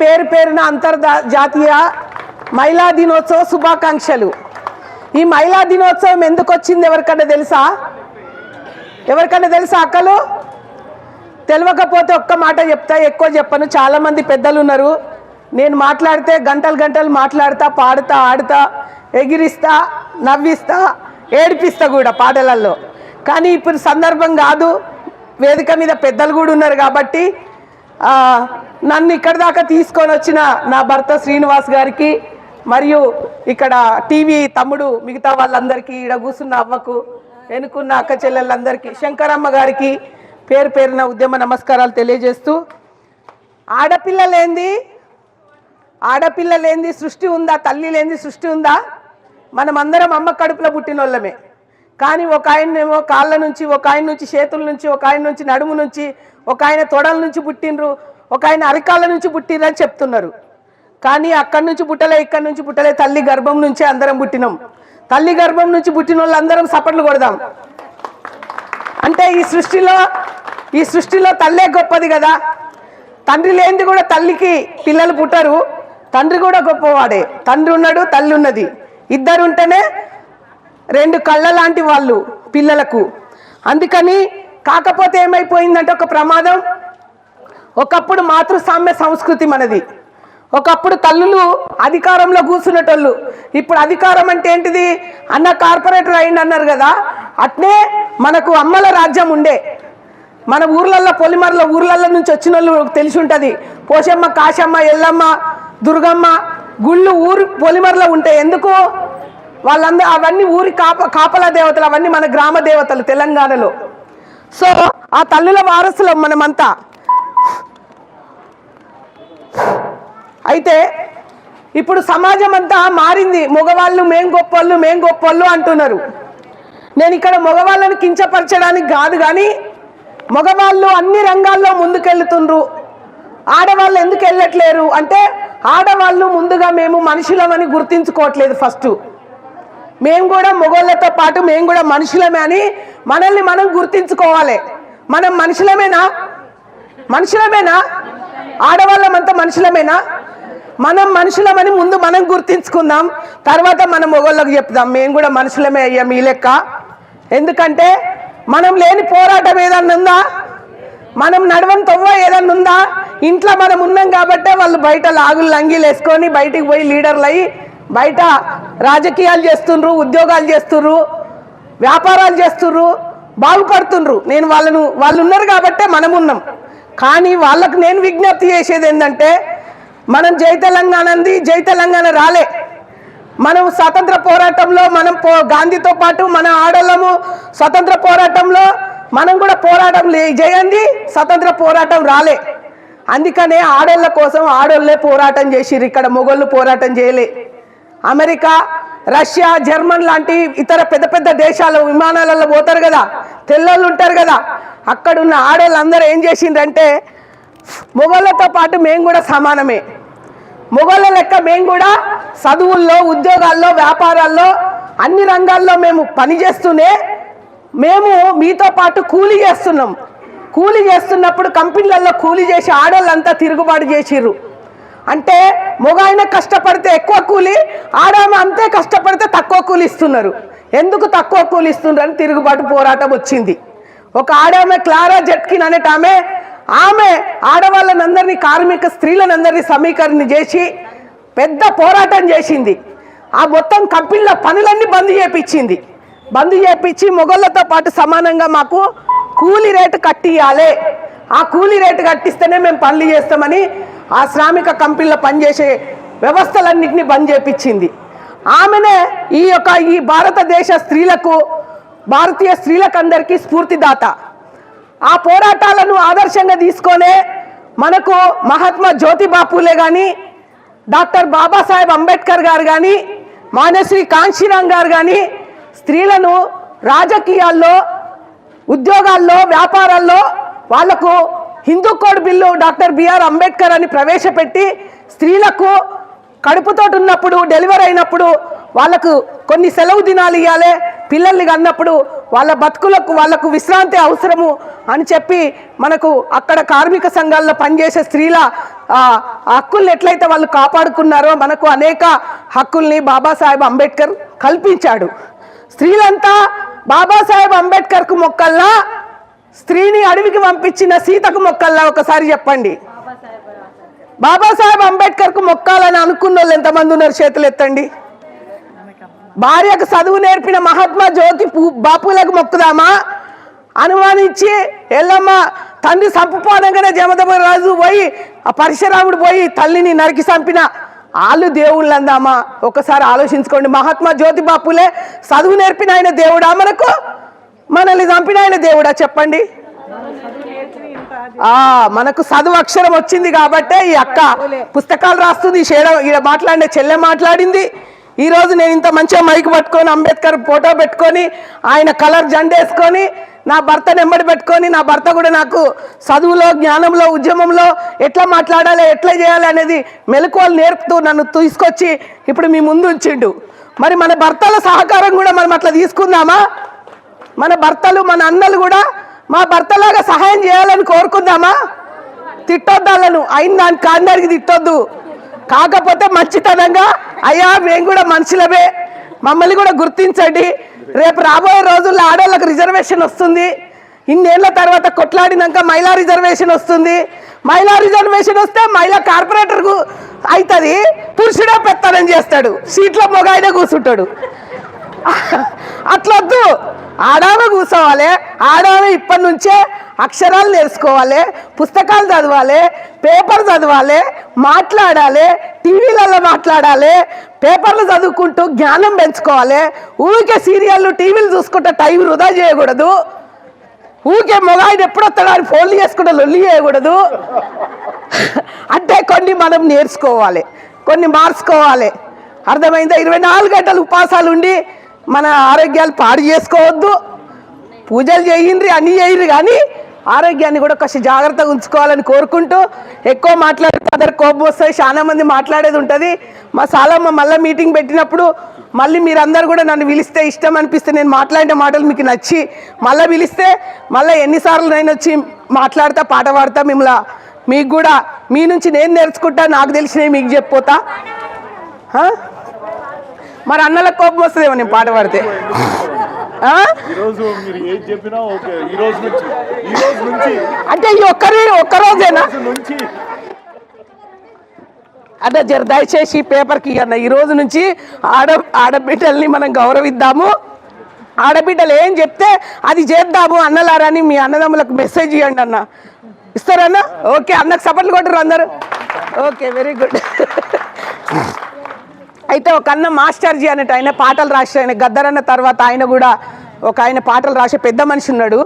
పేరు పేరున అంతర్జాతీయ మహిళా దినోత్సవ శుభాకాంక్షలు. ఈ మహిళా దినోత్సవం ఎందుకు వచ్చింది ఎవరికన్నా తెలుసా? ఎవరికన్నా తెలుసా అక్కలు? తెలియకపోతే ఒక్క మాట చెప్తా ఎక్కువ చెప్పను. చాలామంది పెద్దలు ఉన్నారు. నేను మాట్లాడితే గంటలు గంటలు మాట్లాడతా పాడుతా ఆడుతా ఎగిరిస్తా నవ్విస్తా ఏడిపిస్తా కూడా పాటలలో కానీ ఇప్పుడు సందర్భం కాదు. వేదిక మీద పెద్దలు కూడా ఉన్నారు కాబట్టి నన్ను ఇక్కడ దాకా తీసుకొని వచ్చిన నా భర్త శ్రీనివాస్ గారికి మరియు ఇక్కడ టీవీ తమ్ముడు మిగతా వాళ్ళందరికీ ఇక్కడ కూర్చున్న అవ్వకు వెనుకున్న అక్క చెల్లెళ్ళందరికీ శంకరమ్మ గారికి పేరు పేరున ఉద్యమ నమస్కారాలు తెలియజేస్తూ ఆడపిల్ల లేంది సృష్టి ఉందా తల్లి లేంది సృష్టి ఉందా? మనమందరం అమ్మ కడుపులో పుట్టిన వాళ్ళమే కానీ ఒక ఆయనేమో కాళ్ళ నుంచి ఒక ఆయన నుంచి చేతుల నుంచి ఒక ఆయన నుంచి నడుము నుంచి ఒక ఆయన తొడల నుంచి పుట్టినరు ఒక ఆయన అరికాళ్ళ నుంచి పుట్టినరని అని చెప్తున్నారు. కానీ అక్కడి నుంచి పుట్టలే ఇక్కడి నుంచి పుట్టలే తల్లి గర్భం నుంచి అందరం పుట్టినాం. తల్లి గర్భం నుంచి పుట్టిన వాళ్ళందరం సపట్లు కొడదాం. అంటే ఈ సృష్టిలో ఈ సృష్టిలో తల్లే గొప్పది కదా. తండ్రి లేనిది కూడా తల్లికి పిల్లలు పుట్టరు. తండ్రి కూడా గొప్పవాడే. తండ్రి ఉన్నాడు తల్లి ఉన్నది. ఇద్దరు ఉంటేనే రెండు కళ్ళ లాంటి వాళ్ళు పిల్లలకు. అందుకని కాకపోతే ఏమైపోయిందంటే ఒక ప్రమాదం. ఒకప్పుడు మాతృసామ్య సంస్కృతి మనది. ఒకప్పుడు తల్లులు అధికారంలో కూర్చునేటోళ్ళు ఇప్పుడు అధికారం అంటే ఏంటిది? అన్న కార్పొరేటర్ అయింది అన్నారు కదా అట్నే మనకు అమ్మల రాజ్యం ఉండే. మన ఊర్లల్లో పొలిమర్ల ఊర్లల్లో నుంచి వచ్చిన వాళ్ళు తెలిసి ఉంటుంది పోషమ్మ కాశమ్మ ఎల్లమ్మ దుర్గమ్మ గుళ్ళు ఊరు పొలిమర్లో ఉంటాయి ఎందుకు? వాళ్ళందరూ అవన్నీ ఊరి కాప కాపల దేవతలు అవన్నీ మన గ్రామ దేవతలు తెలంగాణలో. సో ఆ తల్లుల వారసులం మనమంతా. అయితే ఇప్పుడు సమాజం అంతా మారింది. మగవాళ్ళు మేం గొప్పళ్ళు మేం గొప్పళ్ళు అంటున్నారు. నేను ఇక్కడ మగవాళ్ళను కించపరచడానికి కాదు కానీ మగవాళ్ళు అన్ని రంగాల్లో ముందుకెళ్తుండ్రు ఆడవాళ్ళు ఎందుకు వెళ్ళట్లేరు? అంటే ఆడవాళ్ళు ముందుగా మేము మనుషులమని గుర్తించుకోవట్లేదు ఫస్ట్. మేము కూడా మొగోళ్ళతో పాటు మేము కూడా మనుషులమే అని మనల్ని మనం గుర్తించుకోవాలి. మనం మనుషులమేనా? మనుషులమేనా? ఆడవాళ్ళమంతా మనుషులమేనా? మనం మనుషులమని ముందు మనం గుర్తించుకుందాం. తర్వాత మనం మొగోళ్ళకు చెప్దాం. మేము కూడా మనుషులమే అయ్యాం ఈ లెక్క. ఎందుకంటే మనం లేని పోరాటం ఏదన్నా ఉందా? మనం నడవని తవ్వ ఏదన్నా ఉందా? ఇంట్లో మనం ఉన్నాం కాబట్టే వాళ్ళు బయట లాగులు లంగీలు వేసుకొని బయటికి పోయి లీడర్లు అయ్యి బయట రాజకీయాలు చేస్తుండ్రు ఉద్యోగాలు చేస్తుండ్రు వ్యాపారాలు చేస్తుండ్రు బాగుపడుతుండ్రు. నేను వాళ్ళను వాళ్ళు ఉన్నారు కాబట్టే మనం ఉన్నాం కానీ వాళ్ళకు నేను విజ్ఞప్తి చేసేది ఏంటంటే మనం జై తెలంగాణ అంది జై తెలంగాణ రాలే. మనం స్వతంత్ర పోరాటంలో మనం పో గాంధీతో పాటు మన ఆడోళ్ళము స్వతంత్ర పోరాటంలో మనం కూడా పోరాటం లే చేయండి స్వతంత్ర పోరాటం రాలే. అందుకనే ఆడోళ్ళ కోసం ఆడోళ్ళే పోరాటం చేసిర్రు ఇక్కడ మొగోళ్ళు పోరాటం చేయలే. అమెరికా రష్యా జర్మన్ లాంటి ఇతర పెద్ద పెద్ద దేశాల విమానాలలో పోతారు కదా తెల్లళ్ళు ఉంటారు కదా అక్కడున్న ఆడవాళ్ళందరూ ఏం చేసిండ్రంటే మొగళ్ళతో పాటు మేము కూడా సమానమే. మొగళ్ళ లెక్క మేము కూడా చదువుల్లో ఉద్యోగాల్లో వ్యాపారాల్లో అన్ని రంగాల్లో మేము పనిచేస్తూనే మేము మీతో పాటు కూలీ చేస్తున్నాం. కూలీ చేస్తున్నప్పుడు కంపెనీలలో కూలీ చేసి ఆడోళ్ళంతా తిరుగుబాటు చేసిర్రు. అంటే మగ ఆయన కష్టపడితే ఎక్కువ కూలి ఆడామె అంతే కష్టపడితే తక్కువ కూలి ఇస్తున్నారు. ఎందుకు తక్కువ కూలి ఇస్తున్నారు అని తిరుగుబాటు పోరాటం వచ్చింది. ఒక ఆడామె క్లారా జట్కిన్ అనేట ఆమె ఆమె ఆడవాళ్ళనందరినీ కార్మిక స్త్రీలనందరినీ సమీకరణ చేసి పెద్ద పోరాటం చేసింది. ఆ మొత్తం కంపెనీల పనులన్నీ బంద్ చేపించింది. బంద్ చేపించి మొగళ్ళతో పాటు సమానంగా మాకు కూలీ రేటు కట్టియాలి. ఆ కూలీ రేటు కట్టిస్తేనే మేము పనులు చేస్తామని ఆ శ్రామిక కంపెనీలో పనిచేసే వ్యవస్థలన్నింటినీ బంద్ చేపించింది. ఆమెనే ఈ యొక్క ఈ భారతదేశ స్త్రీలకు భారతీయ స్త్రీలకందరికీ స్ఫూర్తిదాత. ఆ పోరాటాలను ఆదర్శంగా తీసుకొనే మనకు మహాత్మా జ్యోతిబా పూలే కానీ డాక్టర్ బాబాసాహెబ్ అంబేద్కర్ గారు కానీ మానశ్రీ కాంశీరామ్ గారు కానీ స్త్రీలను రాజకీయాల్లో ఉద్యోగాల్లో వ్యాపారాల్లో వాళ్ళకు Hindu code bill doctor BR Ambedkar అని ప్రవేశపెట్టి స్త్రీలకు కడుపుతోటి ఉన్నప్పుడు డెలివరీ అయినప్పుడు వాళ్ళకు కొన్ని సెలవు దినాలు ఇవ్వాలి పిల్లల్ని కన్నప్పుడు వాళ్ళ బతుకులకు వాళ్ళకు విశ్రాంతి అవసరము అని చెప్పి మనకు అక్కడ కార్మిక సంఘాల్లో పనిచేసే స్త్రీల హక్కుల్ని ఎట్లయితే వాళ్ళు కాపాడుకున్నారో మనకు అనేక హక్కుల్ని బాబాసాహెబ్ అంబేద్కర్ కల్పించాడు. స్త్రీలంతా బాబాసాహెబ్ అంబేద్కర్కు మొక్కల్లా స్త్రీని అడవికి పంపించిన సీతకు మొక్కల్లా ఒకసారి చెప్పండి. బాబాసాహెబ్ అంబేద్కర్కు మొక్కాలని అనుకున్న వాళ్ళు ఎంతమంది ఉన్నారు చేతులు ఎత్తండి. భార్యకు చదువు నేర్పిన మహాత్మా జ్యోతి పూ- బాపులకు మొక్కుదామా? అనుమానించి ఎల్లమ్మ తండ్రి సంపుపోనంగానే జమదమ్మ రాజు పోయి ఆ పరశురాముడు పోయి తల్లిని నరికి చంపిన వాళ్ళు దేవుళ్ళు అందామా ఒకసారి ఆలోచించుకోండి. మహాత్మా జ్యోతి బాపులే చదువు నేర్పిన ఆయన దేవుడా మనకు? మనల్ని చంపిన ఆయన దేవుడా చెప్పండి? ఆ మనకు చదువు అక్షరం వచ్చింది కాబట్టే ఈ అక్క పుస్తకాలు రాస్తుంది షేడ ఈడ మాట్లాడిన చెల్లె మాట్లాడింది. ఈ రోజు నేను ఇంత మంచిగా మైక్ పట్టుకొని అంబేద్కర్ ఫోటో పెట్టుకొని ఆయన కలర్ జెండేసుకొని నా భర్త నెమ్మడి పెట్టుకొని నా భర్త కూడా నాకు చదువులో జ్ఞానంలో ఉద్యమంలో ఎట్లా మాట్లాడాలి ఎట్లా చేయాలి అనేది మెలకువలు నేర్పుతూ నన్ను తీసుకొచ్చి ఇప్పుడు మీ ముందు ఉంచిండు. మరి మన భర్తల సహకారం కూడా మనం అట్లా తీసుకుందామా? మన భర్తలు మన అన్నలు కూడా మా భర్తలాగా సహాయం చేయాలని కోరుకుందామా? తిట్టొద్దాలను అయిన దాని కాందానికి తిట్టొద్దు. కాకపోతే మంచితనంగా అయ్యా మేము కూడా మనుషులమే. మమ్మల్ని కూడా గుర్తించండి. రేపు రాబోయే రోజుల్లో ఆడవాళ్ళకు రిజర్వేషన్ వస్తుంది. ఇన్నేళ్ళ తర్వాత కొట్లాడినాక మహిళా రిజర్వేషన్ వస్తుంది. మహిళా రిజర్వేషన్ వస్తే మహిళా కార్పొరేటర్కు అవుతుంది. పురుషుడే పెత్తనం చేస్తాడు. సీట్లో మొగాయినే కూర్చుంటాడు. అట్లొద్దు. ఆడామె కూర్చోవాలి. ఆడామె ఇప్పటి నుంచే అక్షరాలు నేర్చుకోవాలి. పుస్తకాలు చదవాలి. పేపర్ చదవాలి. మాట్లాడాలి. టీవీలలో మాట్లాడాలి. పేపర్లు చదువుకుంటూ జ్ఞానం పెంచుకోవాలి. ఊరికే సీరియళ్ళు టీవీలు చూసుకుంటే టైం వృధా చేయకూడదు. ఊరికే మొగాయిని ఎప్పుడొస్తాడో అని ఫోన్లు చేసుకుంటే లొల్లి చేయకూడదు. అంటే కొన్ని మనం నేర్చుకోవాలి. కొన్ని మార్చుకోవాలి. అర్థమైందా? ఇరవై నాలుగు గంటలు ఉపాసాలు ఉండి మన ఆరోగ్యాలు పాడు చేసుకోవద్దు. పూజలు చేయండి అన్నీ చేయండి కానీ ఆరోగ్యాన్ని కూడా కొంచెం జాగ్రత్తగా ఉంచుకోవాలని కోరుకుంటూ ఎక్కువ మాట్లాడితే అందరు కోపం వస్తాయి చాలా మంది మాట్లాడేది ఉంటుంది. మా సాలమ్మ మళ్ళీ మీటింగ్ పెట్టినప్పుడు మళ్ళీ మీరందరూ కూడా నన్ను పిలిస్తే ఇష్టం అనిపిస్తే నేను మాట్లాడిన మాటలు మీకు నచ్చి మళ్ళీ పిలిస్తే మళ్ళీ ఎన్నిసార్లు నేను వచ్చి మాట్లాడతా పాట పాడతా మిమ్మల్ని. మీకు కూడా మీ నుంచి నేను నేర్చుకుంటా నాకు తెలిసినవి మీకు చెప్పిపోతా మరి అన్నలకు కోపం వస్తుందేమో నేను పాట పాడితే. అంటే ఈ ఒక్కరి ఒక్కరోజేనా అంటే జర దయచేసి పేపర్కి అన్న ఈ రోజు నుంచి ఆడ ఆడబిడ్డల్ని మనం గౌరవిద్దాము. ఆడబిడ్డలు ఏం చెప్తే అది చేద్దాము అన్నలారని మీ అన్నదమ్ములకు మెసేజ్ ఇవ్వండి అన్న. ఇస్తారన్నా ఓకే అన్నకు సపోర్ట్లు కొట్టరు అందరు. ఓకే వెరీ గుడ్ అయితే ఒక అన్న మాస్టర్జీ అనేట ఆయన పాటలు రాసి ఆయన గద్దరన్న తర్వాత ఆయన కూడా ఒక ఆయన పాటలు రాసే పెద్ద మనిషి ఉన్నాడు.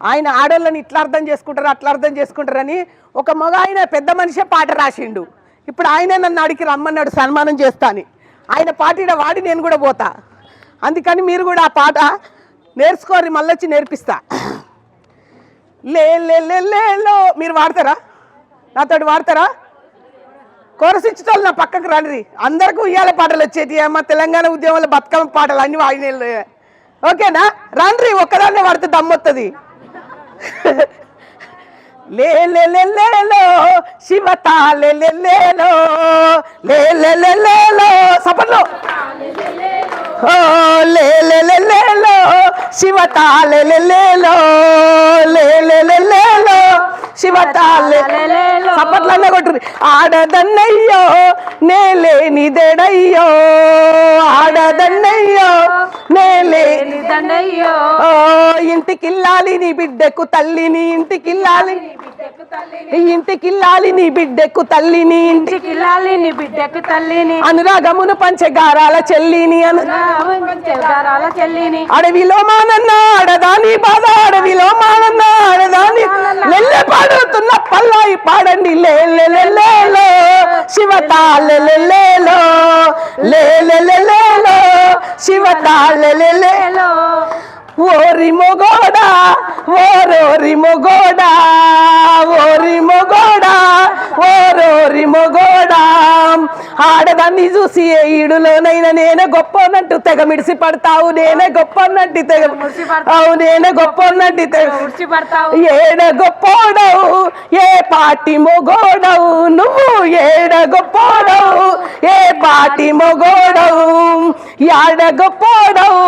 ఆయన ఆడోళ్ళని ఇట్లా అర్థం చేసుకుంటారు అట్లా అర్థం చేసుకుంటారని ఒక మగ ఆయన పెద్ద మనిషే పాట రాసిండు. ఇప్పుడు ఆయనే నన్ను అడిగి రమ్మన్నాడు సన్మానం చేస్తాను ఆయన పాట వాడి నేను కూడా పోతా. అందుకని మీరు కూడా ఆ పాట నేర్చుకోరి మళ్ళొచ్చి నేర్పిస్తా. లే లే లే లేలో మీరు వాడతారా? నాతోటి వాడతారా? కోరసించుతాను నా పక్కకు రండి అందరికీ ఉయ్యాల పాటలు వచ్చేటి అమ్మ తెలంగాణ ఉద్యమంలో బతుకమ్మ పాటలు అన్ని వాడిన ఓకేనా రండి ఒక్కదాన్నే పడితే దమ్మొస్తుంది లే లే లే లేలో శివతా లే లే లేలో లే లే లే లేలో సపట్లో ఓ లే లే లే లేలో శివతా లే లే లేలో లే లే లే శివతా లే సపట్లన్నా కొట్టుర్రి. ఆడదన్నయ్యో నేలేనిదెడయ్యో ఆడదన్నయ్యో నేలే దండయ్యో ఓ ఇంటికిల్లాలి నీ బిడ్డకు తల్లిని ఇంటికిల్లాలి. ఇంటికిల్లాలి నీ బిడ్డకు తల్లిని ఇంటి ఇంటికిల్లాలి నీ బిడ్డకు తల్లిని అనురాగమును పంచగారాల చెల్లిని అడవిలో మానన్న ఆడదాని బాధ అడవిలో మానన్న లెల్లె పాడుతున్న పల్లాయి పాడండి. లే లేలో శివతా లేలో లే ఓరి మొగోడా ఓరోరి మొగోడా ఓరి మొగోడా ఓరోరి మొగోడా. ఆడదాన్ని చూసి ఏ ఈడులోనైనా నేనే గొప్ప అన్నట్టు తెగ మిడిసి పడతావు నేనే గొప్ప అన్నట్టు తెగ అవు నేనే గొప్ప అన్నట్టు తెగ ఏడ గొప్పోడవు ఏ పాటి మొగోడవు నువ్వు ఏడ గొప్పోడవు ఏ పాటి మొగోడవు యాడ గొప్పోడవు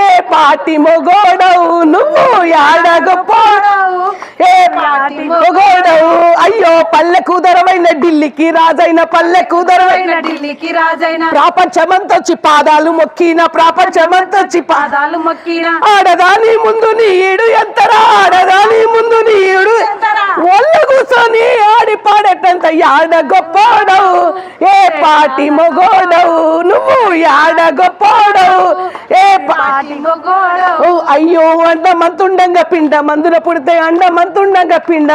ఏ పాటి మొగోడవు నువ్వు యాడ గొప్పోడవు ఏ పాటి మొగోడవు. అయ్యో పల్లె కుదరవైన ఢిల్లీకి రాజైన పల్లె కుదరవైన ఢిల్లీకి రాజైన. ప్రపంచమంతొచ్చి పాదాలు మొక్కిన ప్రపంచమంతొచ్చి పాదాలు మొక్కిన. ఆడదాని ముందు నీడు ఎంతరా ఆడదాని ముందు నీడు ఒళ్ళు కూర్చొని ఆడి పాడేటంత యాడ గొప్పోడవు ఏ పాటి మొగోడవు నువ్వు యాడ గొప్పోడవు. ఏ పాటి పాటి మొగోడు ఓ అయ్యో అండ మంతుండంగా పిండ మందున పుడితే అండ మంతుండంగా పిండ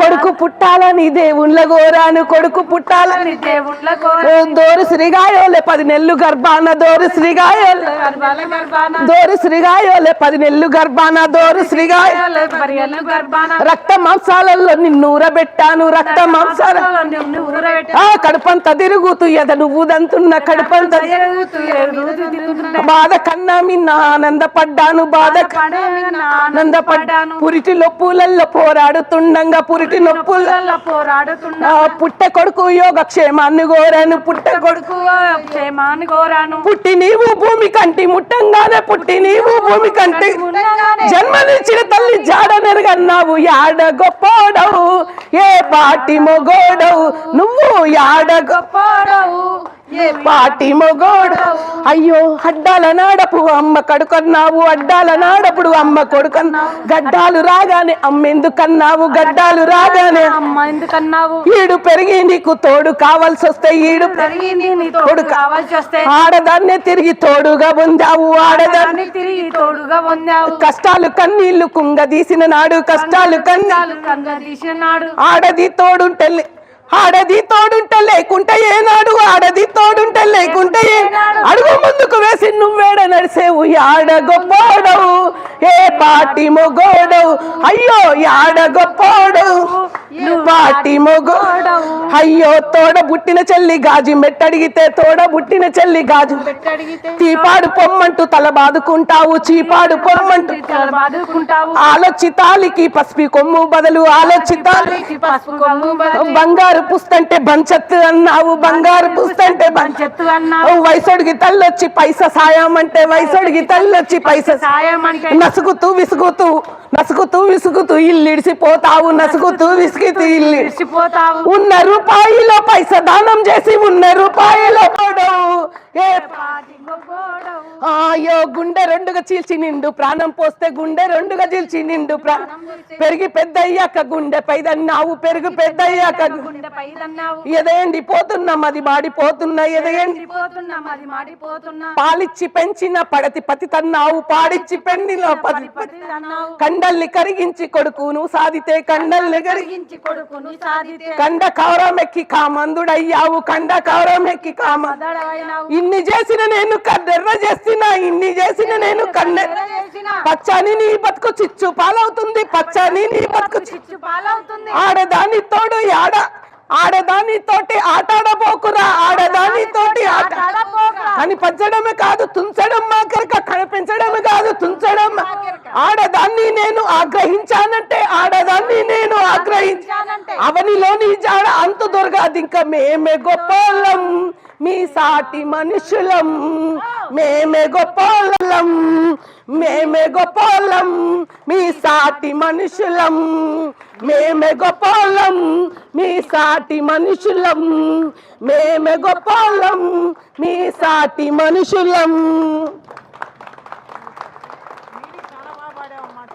కొడుకు పుట్టాలని దేవుళ్ళ గోరాను కొడుకు పుట్టాలని దేవుళ్ళ దోరు శ్రీగాయోలే పది నెల్లు గర్భాన దోరు శ్రీగాయోలే. దోరు శ్రీగాయోలే పది నెల్లు గర్భాన దోరు శ్రీగాయ రక్త మాంసాలలో నిన్నూరబెట్టాను రక్త మాంసాల కడుపంత తిరుగుతూ ఎద నువ్వు దంతున్న కడుపంత బాధ కన్నా మిన్న ఆనందపడ్డాను బాధ పడే ఆనందపడ్డాను. పురిటి నొప్పులలో పోరాడుతుండంగా పురిటి నొప్పుల పుల్లల పోరాడుతున్నా ఆ పుట్ట కొడుకు యోగక్షేమాన్ని కోరాను పుట్ట కొడుకు క్షేమాన్ని కోరాను పుట్టి నీవు భూమి కంటి ముట్టంగానే పుట్టి నీవు భూమి కంటి జన్మనిచ్చిన తల్లి జాడ నెరగన్నావు యాడ గొప్పోడవు? ఏ పాటి మొగోడవు? నువ్వు యాడ గొప్ప పోడవు ఏ పాటి మొగోడు? అయ్యో అడ్డాల నాడపు అమ్మ కడుకన్నావు అడ్డాల నాడప్పుడు అమ్మ కొడుకన్నా గడ్డాలు రాగానే అమ్మెందుకన్నావు గడ్డాలు రాగానే అమ్మ ఎందుకన్నావు? ఈడు పెరిగి నీకు తోడు కావాల్సి వస్తే ఈడు నీ తోడు కావాల్సి వస్తే ఆడదాన్నే తిరిగి తోడుగా పొందావు ఆడదాన్ని దాన్ని తిరిగి తోడుగా పొందావు. కష్టాలు కన్నీళ్ళు కుంగదీసిన నాడు కష్టాలు కన్నీ చాలు కంగ తీసినాడు ఆడది తోడుంటే ఆడది తోడుంటే లేకుంటే ఏనాడు? ఆడది తోడుంటే లేకుంటే ఏ అడుగు ముందుకు వేసి నువ్వేడ నడిసేవు? యాడ గొప్పోడవు? ఏ పాటి మొగోడవు? అయ్యో యాడ గొప్పోడవు? మొగోడవు. అయ్యో తోడ బుట్టిన చెల్లి గాజు మెట్టడిగితే తోడ బుట్టిన చెల్లి గాజు చీపాడు పొమ్మంటూ తల బాదుకుంటావు చీపాడు పొమ్మంటూ బాదుకుంటావు ఆలోచితాలికి పసిపి కొమ్ము బదులు ఆలోచితాలి. బంగారు పుస్తంటే బంచత్తు అన్నావు బంగారు పుస్తంటే బంచ చెత్తు అన్నావు. వయసొడికి తల్లొచ్చి పైస సాయం అంటే వయసొడికి తల్లొచ్చి పైస సాయం అంటే నసుగుతూ విసుగుతూ నసుగుతూ విసుగుతూ ఇల్లిడిసిపోతావు నసుగుతూ విసుగుతూ ఇల్లు విడిచిపోతావు ఉన్న రూపాయిలో పైస దానం చేసి ఉన్న రూపాయిలో పడవు. ఏ అయ్యో గుండె రెండుగా చీల్చి నిండు ప్రాణం పోస్తే గుండె రెండుగా చీల్చి నిండు ప్రాణం పెరిగి పెద్ద అయ్యాక గుండె పైదన్నావు పెరుగు పెద్ద అయ్యాక ఎదేండి పోతున్నా అది మాడిపోతున్నా మాడిపోతున్నా. పాలిచ్చి పెంచిన పడతి పతి తన్నావు పాడిచ్చి పెండిలో పతి కండల్ని కరిగించి కొడుకును సాధితే కండల్ని కరిగి కరిగించి కొడుకుని కండ కవరమెక్కి కామందుడయ్యావు కండ కవరమెక్కి కామ దడవైనావు ఇన్ని చేసిన నేను కన్నెర్ర చేసిన ఇన్ని చేసిన నేను చేసిన. పచ్చని నీ బతుకు చిచ్చు పాలవుతుంది పచ్చని నీ బతుకు చిచ్చు పాలవుతుంది. ఆడదాని తోడు ఆడ ఆడదాని తోటి ఆటాడబోకురా ఆడదాని తోటి ఆట. అని పంచడమే కాదు తుంచడం మాకెరక కనిపించడమే కాదు తుంచడం. ఆడదాన్ని నేను ఆగ్రహించానంటే ఆడదాన్ని నేను ఆగ్రహించానంటే. అవనిలోని జాడ అంతు దొరకదు ఇంకా మేమే గొప్పలం మీ సాటి మనుషులం మేమే గొప్పలం మేమే గొప్పలం మీ సాటి మనుషులం మేమే గొప్పలం మీ సాటి మనుషులం మేమే గొప్పలం మీ సాటి మనుషులం. పాడావు అన్నమాట.